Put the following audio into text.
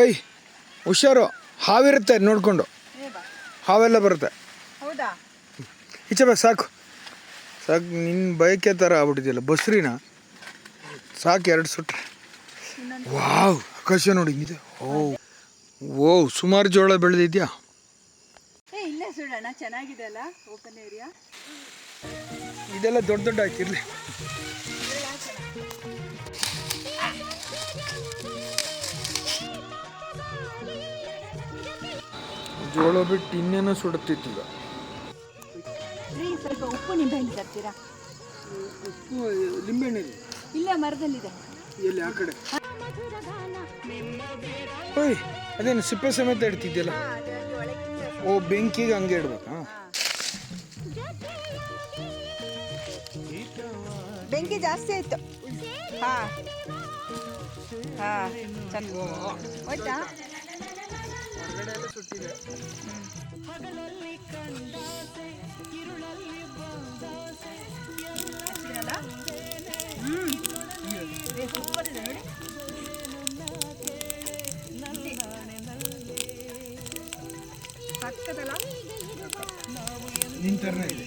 ಏಯ್ ಹುಷಾರು. ಹಾವಿರುತ್ತೆ ನೋಡಿಕೊಂಡು. ಹಾವೆಲ್ಲ ಬರುತ್ತೆ. ಹೌದಾ? ಈಚೆ ಬಾ ಸಾಕು. ಸಾಕು ನಿನ್ನ ಬಯಕೆ ಥರ ಆಗ್ಬಿಟ್ಟಿದೆಯಲ್ಲ ಬಸ್ರಿನ? ಸಾಕು ಎರಡು ಸುಟ್ರೆ. ವಾವ್ ಆಕಾಶ ನೋಡಿ ಹಿಂಗಿದೆ. ಓ ಓ ಸುಮಾರು ಜೋಳ ಬೆಳೆದಿದ್ಯಾ? ಏ ಇಲ್ಲೇ ಸುಡೋಣ ಚೆನ್ನಾಗಿದೆ ಅಲ್ಲ ಓಪನ್ ಏರಿಯಾ ಇದೆಲ್ಲ ದೊಡ್ಡ ದೊಡ್ಡ ಹಾಕಿರ್ಲಿ. ಜೋಳ ಬಿಟ್ಟು ಇನ್ನೇನೋ ಸುಡುತ್ತಿತ್ತು ಈಗ. ರೀ ಸ್ವಲ್ಪ ಉಪ್ಪು ನಿಂಬೆಹಣ್ಣು ತರ್ತೀರಾ? ಉಪ್ಪು ಲಿಂಬೆಹಣ್ಣು ಇಲ್ಲ ಮರದಲ್ಲಿದೆ. ಎಲ್ಲಿ ಆ ಕಡೆ? ಓಯ್ ಅದೇನು ಸಿಪ್ಪೆ ಸಮೇತ ಇಡ್ತಿದ್ಯಲ್ಲ? ಓ ಬೆಂಕಿಗೆ ಹಂಗೆ ಇಡ್ಬೇಕಾ? ಬೆಂಕಿ ಜಾಸ್ತಿ ಆಯ್ತು. ಹಾ. ಹಾ ಚಂದ. ಹೋಯ್ತಾ ಹೊರಗಡೆ ಎಲ್ಲ ಸುಟ್ಟಿದೆ. ಹಗಲಲ್ಲಿ ಕಂಡಾಸೆ ಇರುಳಲ್ಲಿ ಬಂದಾಸೆ ಇದೆ ನಿಂತರ ಇದೆ.